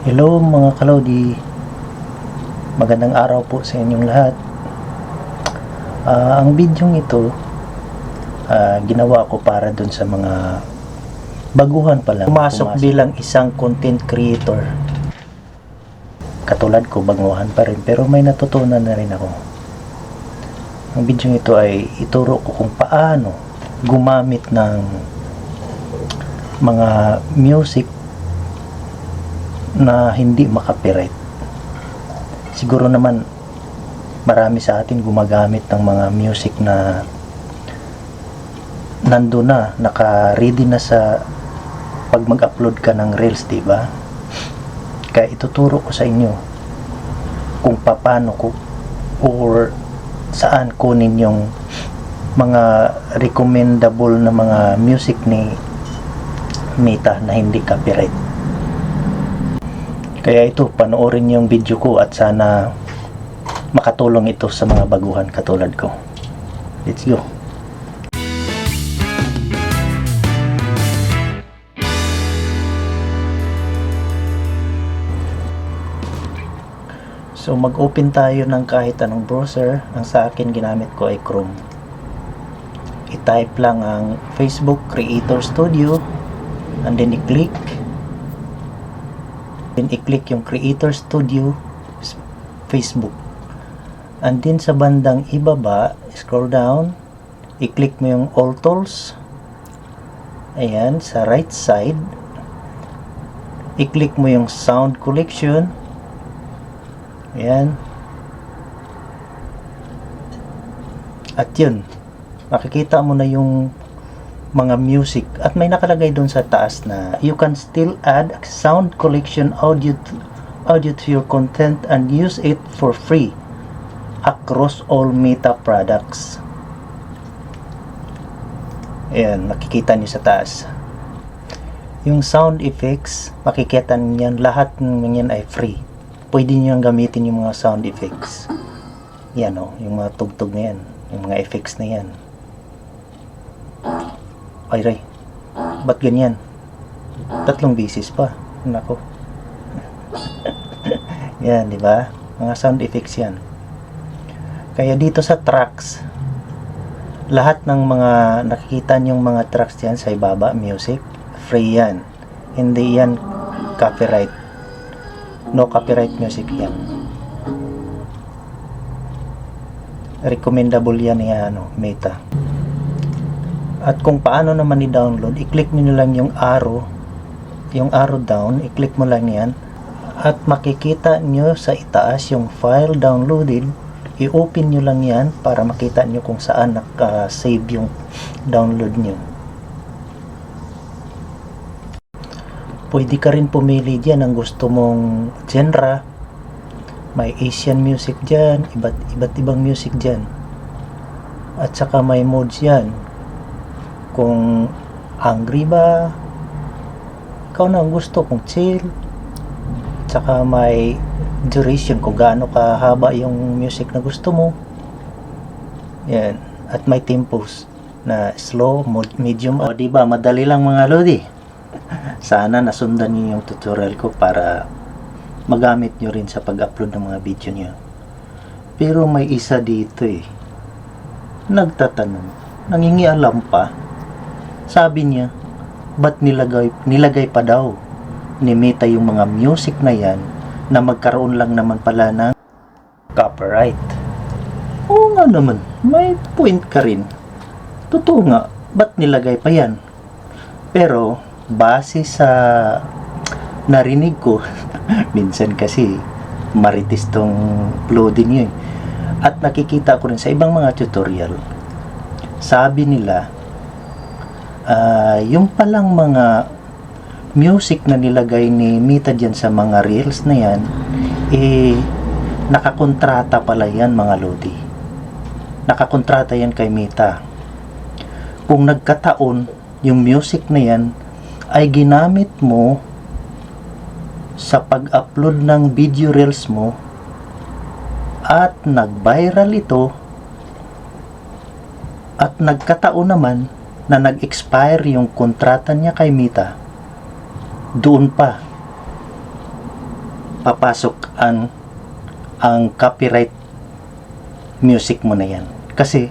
Hello mga kalodi. Magandang araw po sa inyong lahat. Ah, ang bidyong ito ah, ginawa ko para dun sa mga baguhan pa lang. Pumasok bilang isang content creator. Katulad ko, baguhan pa rin. Pero may natutunan na rin ako. Ang bidyong ito ay ituro ko kung paano gumamit ng mga music na hindi makapiright. Siguro naman marami sa atin gumagamit ng mga music na nando na, naka-ready na sa pag mag-upload ka ng Reels, di ba? Kaya ituturo ko sa inyo kung paano ko or saan kunin yung mga recommendable na mga music ni Mita na hindi copyright. Kaya ito, panoorin yung video ko at sana makatulong ito sa mga baguhan katulad ko. Let's go. So mag-open tayo ng kahit anong browser. Ang sa akin ginamit ko ay Chrome. I-type lang ang Facebook Creator Studio and then i-click then i-click yung Creator Studio Facebook. And then sa bandang ibaba, scroll down, i-click mo yung All Tools. Ayan, sa right side, i-click mo yung Sound Collection. Ayan. At yun, makikita mo na yung mga music at may nakalagay doon sa taas na you can still add sound collection audio to, audio to your content and use it for free across all Meta products. Ayan, makikita niyo sa taas. Yung sound effects, makikita niyan lahat ng yan ay free. Pwede niyo gamitin yung mga sound effects. Yan o, yung mga tugtog na yan. Yung mga effects na yan. Ay, Ray. Ba't ganyan? Tatlong bisis pa. Nako. yan, di ba? Mga sound effects yan. Kaya dito sa tracks, lahat ng mga nakikita niyong mga tracks diyan sa ibaba, music, free yan. Hindi yan copyright. No copyright music yan. Recommendable yan ni ano, Meta. At kung paano naman i-download, i-click nyo lang yung arrow, yung arrow down, i-click mo lang yan, at makikita nyo sa itaas yung file downloaded, i-open nyo lang yan para makita nyo kung saan naka-save yung download nyo. Pwede ka rin pumili dyan ang gusto mong genre. May Asian music dyan, iba't, iba't ibang music dyan. At saka may modes yan. Kung angry ba, ikaw na ang gusto, kung chill. Tsaka may duration kung gaano kahaba yung music na gusto mo. Yan. At may tempos na slow, medium. O, di ba? Madali lang mga lodi. Sana nasundan niyo yung tutorial ko para magamit nyo rin sa pag-upload ng mga video niyo. Pero may isa dito eh. Nagtatanong. Nangingialam pa. Sabi niya, ba't nilagay, nilagay pa daw ni Meta yung mga music na yan na magkaroon lang naman pala ng copyright. Oo nga naman, may point ka rin. Totoo nga, ba't nilagay pa yan? Pero, base sa narinig ko, minsan kasi maritis tong loading yun. At nakikita ko rin sa ibang mga tutorial, sabi nila, ah, yung palang mga music na nilagay ni Mita dyan sa mga reels na yan, eh, nakakontrata pala yan mga lodi. Nakakontrata yan kay Mita. Kung nagkataon, yung music na yan ay ginamit mo sa pag-upload ng video reels mo at nag-viral ito at nagkataon naman na nag-expire yung kontrata niya kay Mita doon pa papasok ang ang copyright music mo na yan. Kasi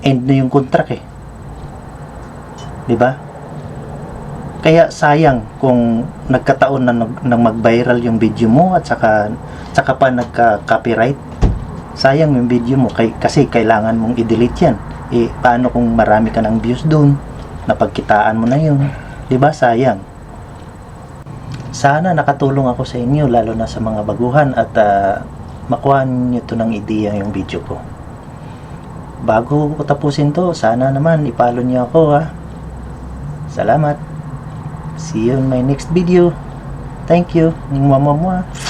end na yung contract eh. 'Di ba? Kaya sayang kung nagkataon na nang mag-viral yung video mo at saka saka pa nagka-copyright. Sayang yung video mo kay, kasi kailangan mong i-delete yan. Eh paano kung marami ka ng views doon? Napagkitaan mo na yun. ba? Sayang. Sana nakatulong ako sa inyo lalo na sa mga baguhan at ah, makuha niyo to ng ideya yung video ko. Bago ko tapusin to, sana naman ipalo niyo ako ha. Salamat. See you in my next video. Thank you. Mwah, mwah, mwah.